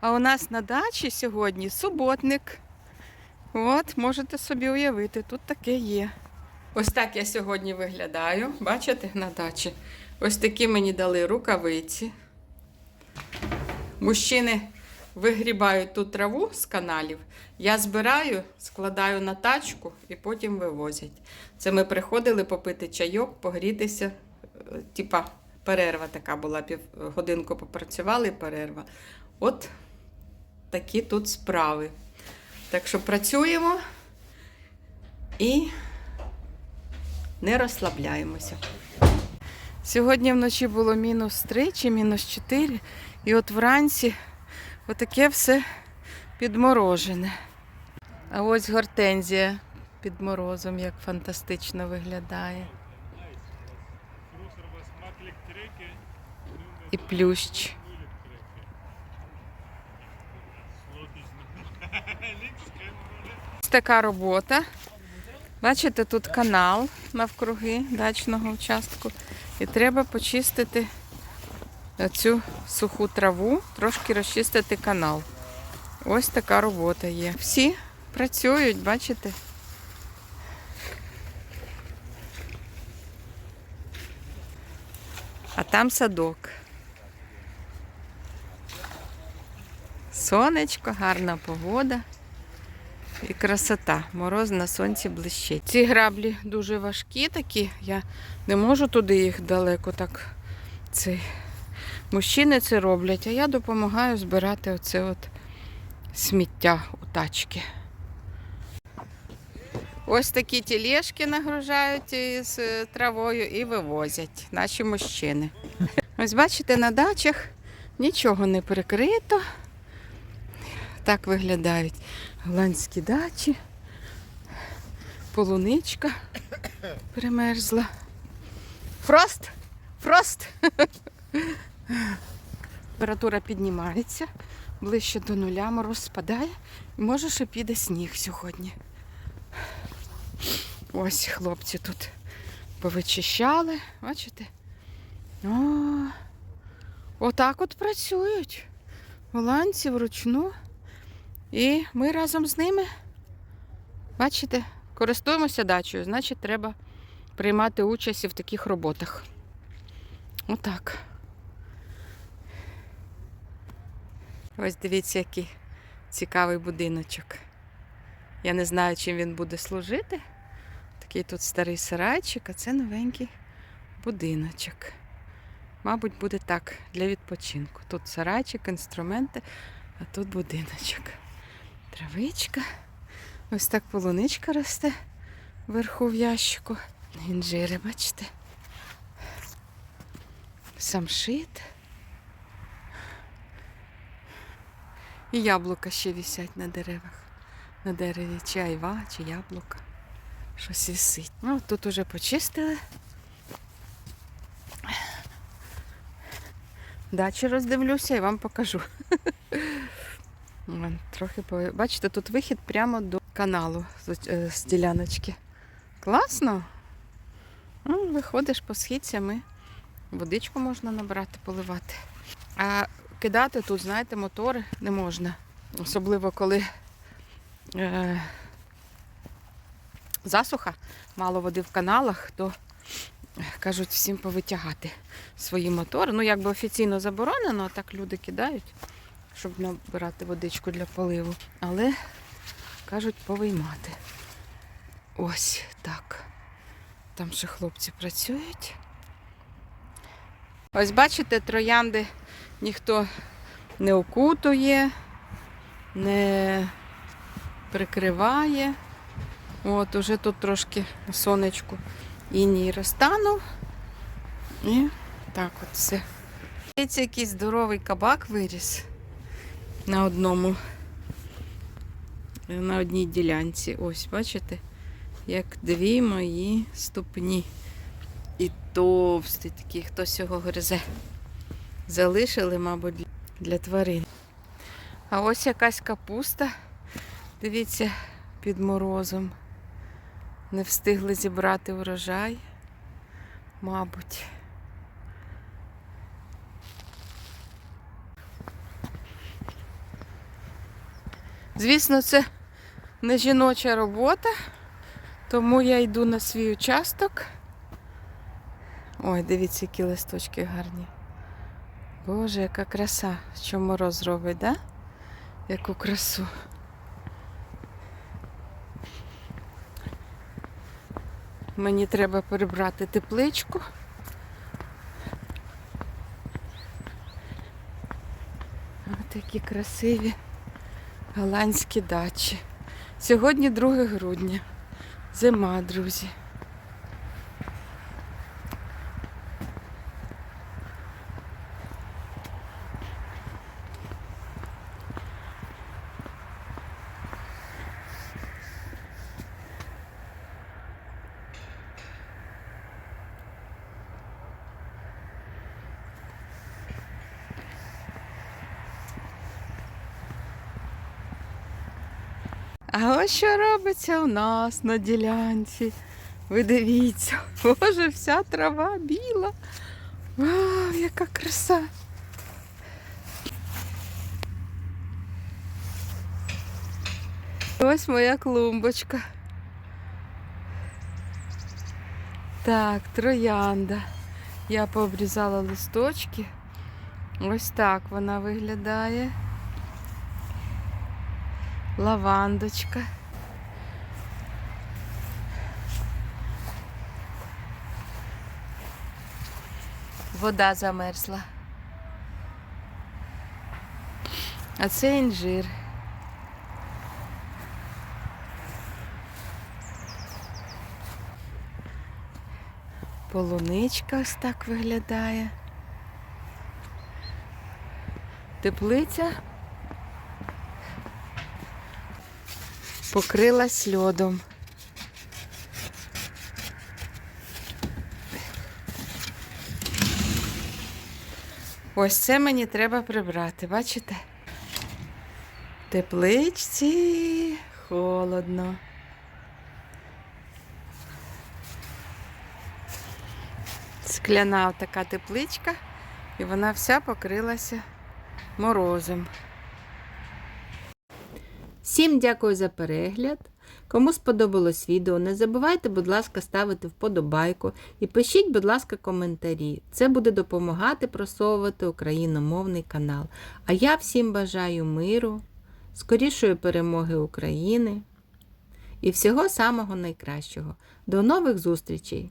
А у нас на дачі сьогодні суботник. От, можете собі уявити, тут таке є. Ось так я сьогодні виглядаю. Бачите, на дачі. Ось такі мені дали рукавиці. Мужчини вигрібають ту траву з каналів. Я збираю, складаю на тачку і потім вивозять. Це ми приходили попити чайок, погрітися. Типа перерва така була, пів годинку попрацювали, перерва. От такі тут справи. Так що працюємо і не розслабляємося. Сьогодні вночі було мінус 3 чи мінус 4, і от вранці отаке все підморожене. А ось гортензія під морозом, як фантастично виглядає. І плющ. Ось така робота. Бачите, тут канал навкруги дачного участку. І треба почистити цю суху траву, трошки розчистити канал. Ось така робота є. Всі працюють, бачите? А там садок. Сонечко, гарна погода. І красота. Мороз на сонці блищить. Ці граблі дуже важкі такі. Я не можу туди їх далеко так. Це... Мужчини це роблять, а я допомагаю збирати оце от сміття у тачки. Ось такі тілешки нагружають із е, травою і вивозять наші мужчини. Ось бачите, на дачах нічого не прикрито. Так виглядають голландські дачі. Полуничка примерзла. Фрост! Фрост! Температура піднімається ближче до нуля, мороз спадає. І може, що піде сніг сьогодні. Ось хлопці тут повичищали, бачите? О, отак от працюють. Голландці вручну. І ми разом з ними, бачите, користуємося дачею, значить, треба приймати участь і в таких роботах. Отак. Ось дивіться, який цікавий будиночок. Я не знаю, чим він буде служити. Такий тут старий сарайчик, а це новенький будиночок. Мабуть, буде так для відпочинку. Тут сарайчик, інструменти, а тут будиночок. Травичка. Ось так полуничка росте вверху в ящику. Інжири, бачите? Самшит. І яблука ще висять на деревах. На дереві чи айва, чи яблука. Щось висить. Ну, тут уже почистили. Дачі роздивлюся і вам покажу. Трохи. Бачите, тут вихід прямо до каналу з, е, діляночки. Класно. Ну, виходиш по східцями, водичку можна набрати, поливати. А кидати тут, знаєте, мотори не можна. Особливо коли е, засуха, мало води в каналах, то кажуть всім повитягати свої мотори. Ну, якби офіційно заборонено, а так люди кидають щоб набирати водичку для поливу. Але кажуть повиймати. Ось так. Там ще хлопці працюють. Ось бачите, троянди ніхто не окутує, не прикриває. От, уже тут трошки сонечку іній розтанув. І так от все. Це якийсь здоровий кабак виріс на одному, на одній ділянці. Ось, бачите, як дві мої ступні. І товстий такий, хтось його гризе. Залишили, мабуть, для тварин. А ось якась капуста. Дивіться, під морозом. Не встигли зібрати урожай, мабуть. Звісно, це не жіноча робота, тому я йду на свій участок. Ой, дивіться, які листочки гарні. Боже, яка краса, що мороз робить, да? Яку красу. Мені треба прибрати тепличку. Ось такі красиві голландські дачі. Сьогодні 2 грудня. Зима, друзі. А ось що робиться у нас на ділянці. Ви дивіться, боже, вся трава біла. Вау, яка краса. Ось моя клумбочка. Так, троянда. Я пообрізала листочки. Ось так вона виглядає. Лавандочка. Вода замерзла. А це інжир. Полуничка ось так виглядає. Теплиця покрилась льодом. Ось це мені треба прибрати, бачите? Тепличці холодно. Скляна така тепличка, і вона вся покрилася морозом. Всім дякую за перегляд. Кому сподобалось відео, не забувайте, будь ласка, ставити вподобайку і пишіть, будь ласка, коментарі. Це буде допомагати просовувати україномовний канал. А я всім бажаю миру, скорішої перемоги України і всього самого найкращого. До нових зустрічей!